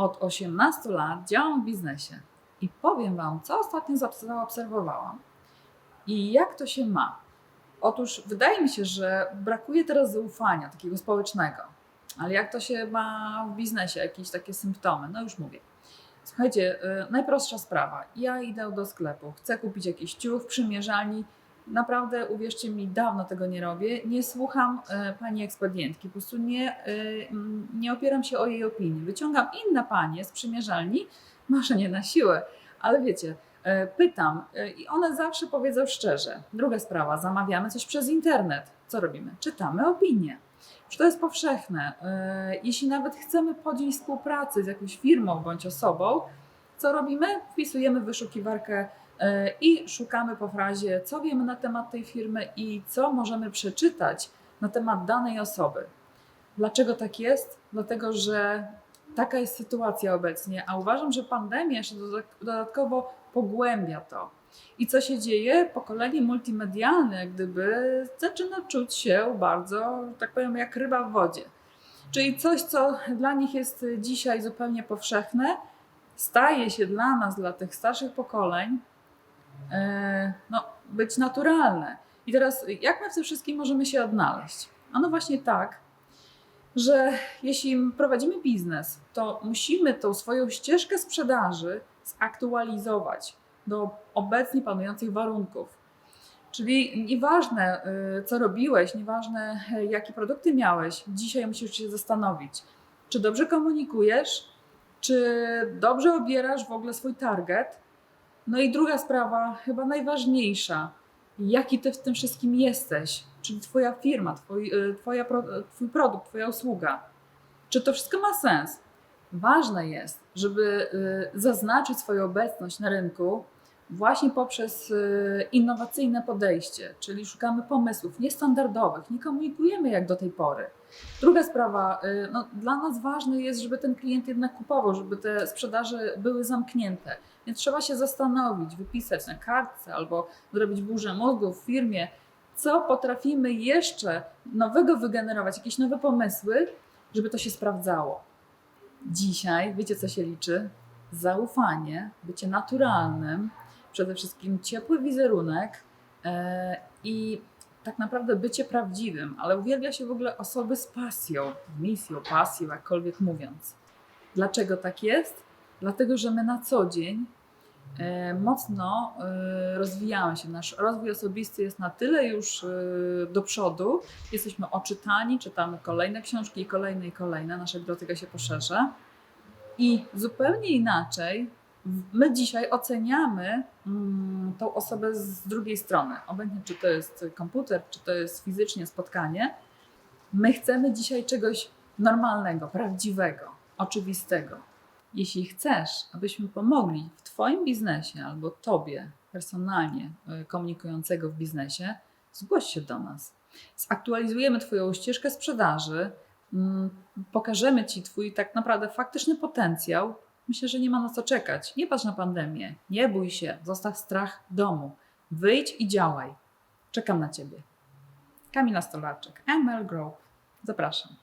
Od 18 lat działam w biznesie i powiem Wam, co ostatnio zaobserwowałam i jak to się ma. Otóż wydaje mi się, że brakuje teraz zaufania takiego społecznego. Ale jak to się ma w biznesie, jakieś takie symptomy? No już mówię. Słuchajcie, y, najprostsza sprawa. Ja idę do sklepu, chcę kupić jakiś ciuch w przymierzalni. Naprawdę, uwierzcie mi, dawno tego nie robię. Nie słucham y, pani ekspedientki, po prostu nie, mm, nie opieram się o jej opinii. Wyciągam inne panie z przymierzalni, może nie na siłę, ale wiecie, y, pytam y, i one zawsze powiedzą szczerze. Druga sprawa, zamawiamy coś przez internet. Co robimy? Czytamy opinie. Czy to jest powszechne? Y, Jeśli nawet chcemy podjąć współpracę z jakąś firmą bądź osobą, co robimy? Wpisujemy w wyszukiwarkę y, i szukamy po frazie, co wiemy na temat tej firmy i co możemy przeczytać na temat danej osoby. Dlaczego tak jest? Dlatego, że taka jest sytuacja obecnie, a uważam, że pandemia jeszcze dodatkowo pogłębia to. I co się dzieje? Pokolenie multimedialne, jak gdyby, zaczyna czuć się bardzo, tak powiem, jak ryba w wodzie. Czyli coś, co dla nich jest dzisiaj zupełnie powszechne, staje się dla nas, dla tych starszych pokoleń, e, no, być naturalne. I teraz, jak my w tym wszystkim możemy się odnaleźć? Ano właśnie tak, że jeśli prowadzimy biznes, to musimy tą swoją ścieżkę sprzedaży zaktualizować do obecnie panujących warunków. Czyli nieważne, y, co robiłeś, nieważne, y, jakie produkty miałeś, dzisiaj musisz się zastanowić, czy dobrze komunikujesz, czy dobrze obierasz w ogóle swój target. No i druga sprawa, chyba najważniejsza, jaki ty w tym wszystkim jesteś, czyli twoja firma, twój, y, twoja, twój produkt, twoja usługa. Czy to wszystko ma sens? Ważne jest, żeby y, zaznaczyć swoją obecność na rynku właśnie poprzez y, innowacyjne podejście, czyli szukamy pomysłów niestandardowych, nie komunikujemy jak do tej pory. Druga sprawa, y, no, dla nas ważne jest, żeby ten klient jednak kupował, żeby te sprzedaże były zamknięte. Więc trzeba się zastanowić, wypisać na kartce albo zrobić burzę mózgu w firmie, co potrafimy jeszcze nowego wygenerować, jakieś nowe pomysły, żeby to się sprawdzało. Dzisiaj, wiecie co się liczy? Zaufanie, bycie naturalnym, przede wszystkim ciepły wizerunek e, i tak naprawdę bycie prawdziwym, ale uwielbia się w ogóle osoby z pasją, misją, pasją, jakkolwiek mówiąc. Dlaczego tak jest? Dlatego, że my na co dzień e, mocno e, rozwijamy się. Nasz rozwój osobisty jest na tyle już do przodu, jesteśmy oczytani, czytamy kolejne książki i kolejne i kolejne, nasza biblioteka się poszerza. I zupełnie inaczej my dzisiaj oceniamy mm, tą osobę z drugiej strony. Obojętnie, czy to jest komputer, czy to jest fizycznie spotkanie. My chcemy dzisiaj czegoś normalnego, prawdziwego, oczywistego. Jeśli chcesz, abyśmy pomogli w Twoim biznesie albo Tobie personalnie y, komunikującego w biznesie, zgłoś się do nas. Zaktualizujemy Twoją ścieżkę sprzedaży, mm, pokażemy Ci Twój tak naprawdę faktyczny potencjał. Myślę, że nie ma na co czekać. Nie patrz na pandemię, nie bój się, zostaw strach w domu. Wyjdź i działaj. Czekam na Ciebie. Kamila Stolarczyk, ML Group. Zapraszam.